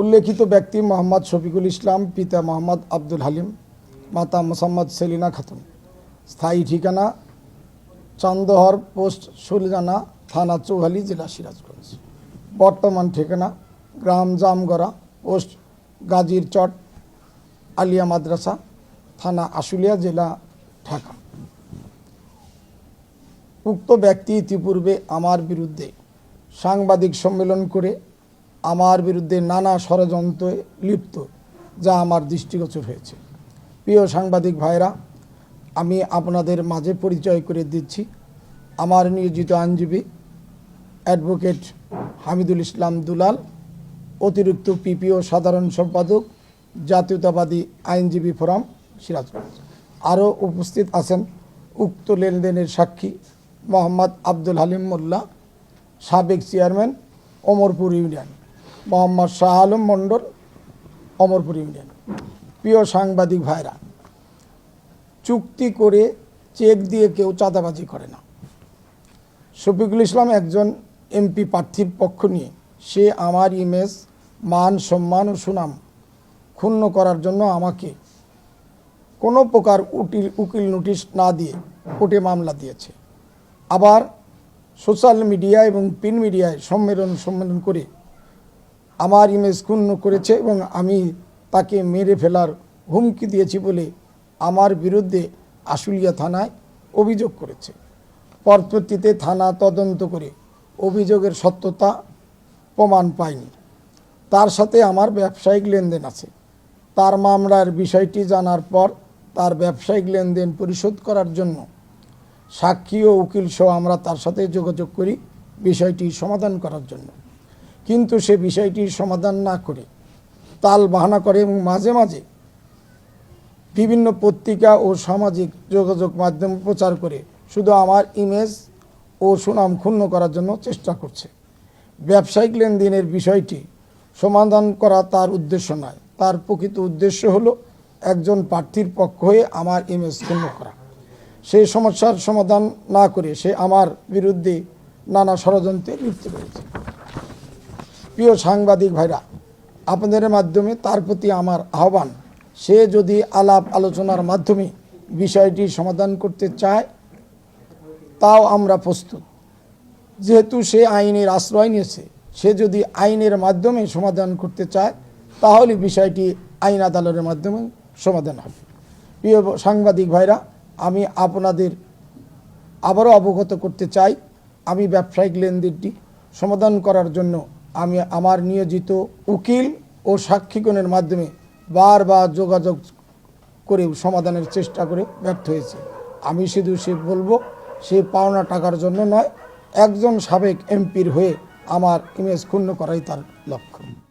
উল্লেখিত ব্যক্তি মোহাম্মদ শফিকুল ইসলাম, পিতা মোহাম্মদ আব্দুল হালিম, মাতা মোসাম্মদ সেলিনা খাতুন। স্থায়ী ঠিকানা চান্দহর পোস্ট সুলজানা থানা চৌহালি, জেলা সিরাজগঞ্জ। বর্তমান ঠিকানা গ্রাম জামগড়া, পোস্ট গাজীর চট আলিয়া মাদ্রাসা, থানা আশুলিয়া, জেলা ঢাকা। উক্ত ব্যক্তি ইতিপূর্বে আমার বিরুদ্ধে সাংবাদিক সম্মেলন করে আমার বিরুদ্ধে নানা ষড়যন্ত্রে লিপ্ত, যা আমার দৃষ্টিগোচর হয়েছে। প্রিয় সাংবাদিক ভাইরা, আমি আপনাদের মাঝে পরিচয় করে দিচ্ছি আমার নিয়োজিত আইনজীবী অ্যাডভোকেট হামিদুল ইসলাম দুলাল, অতিরিক্ত পিপিও সাধারণ সম্পাদক জাতীয়তাবাদী আইনজীবী ফোরাম সিরাজগঞ্জ আরও উপস্থিত আছেন উক্ত লেনদেনের সাক্ষী মোহাম্মদ আব্দুল হালিম মোল্লা, সাবেক chairman Amarpur union. Mohammad Shah Alam Mondal, Amarpur union. প্রিয় সাংবাদিক ভাইরা, চুক্তি করে চেক দিয়ে কেউ চাঁদাবাজি করে না। শফিকুল ইসলাম একজন এমপি প্রার্থীর পক্ষ নিয়ে সে আমার ইমেজ, মান, সম্মান ও সুনাম ক্ষুণ্ণ করার জন্য আমাকে কোনো প্রকার উকিল উকিল নোটিশ না দিয়ে কোর্টে মামলা দিয়েছে। আবার সোশ্যাল মিডিয়া এবং প্রিন্ট মিডিয়ায় সম্মেলন সম্মেলন করে আমার ইমেজ ক্ষুণ্ণ করেছে এবং আমি তাকে মেরে ফেলার হুমকি দিয়েছি বলে আমার বিরুদ্ধে আশুলিয়া থানায় অভিযোগ করেছে। পরবর্তীতে থানা তদন্ত করে অভিযোগের সত্যতা প্রমাণ পায়নি। তার সাথে আমার ব্যবসায়িক লেনদেন আছে। তার মামলার বিষয়টি জানার পর তার ব্যবসায়িক লেনদেন পরিশোধ করার জন্য সাক্ষী ও উকিল সহ আমরা তার সাথে যোগাযোগ করি বিষয়টি সমাধান করার জন্য। কিন্তু সে বিষয়টির সমাধান না করে তাল বাহানা করে এবং মাঝে মাঝে বিভিন্ন পত্রিকা ও সামাজিক যোগাযোগ মাধ্যম প্রচার করে শুধু আমার ইমেজ ও সুনাম ক্ষুণ্ণ করার জন্য চেষ্টা করছে। ব্যবসায়িক লেনদেনের বিষয়টি সমাধান করা তার উদ্দেশ্য নয়। তার প্রকৃত উদ্দেশ্য হলো একজন প্রার্থীর পক্ষ হয়ে আমার ইমেজ ক্ষুণ্ণ করা। সেই সমস্যার সমাধান না করে সে আমার বিরুদ্ধে নানা ষড়যন্ত্রে লিপ্ত রয়েছে প্রিয় সাংবাদিক ভাইরা, আপনাদের মাধ্যমে তার প্রতি আমার আহ্বান, সে যদি আলাপ আলোচনার মাধ্যমে বিষয়টি সমাধান করতে চায়, তাও আমরা প্রস্তুত। যেহেতু সে আইনের আশ্রয় নিয়েছে, সে যদি আইনের মাধ্যমে সমাধান করতে চায়, তাহলে বিষয়টি আইন আদালতের মাধ্যমে সমাধান হবে। প্রিয় সাংবাদিক ভাইরা, আমি আপনাদের আবারও অবগত করতে চাই, আমি ব্যবসায়িক লেনদেনটি সমাধান করার জন্য আমি আমার নিয়োজিত উকিল ও সাক্ষীগণের মাধ্যমে বারবার যোগাযোগ করে সমাধানের চেষ্টা করে ব্যর্থ হয়েছে। আমি শুধু সে বলব, সে পাওনা টাকার জন্য নয়, একজন সাবেক এমপির হয়ে আমার ইমেজ ক্ষুণ্ণ করাই তার লক্ষ্য।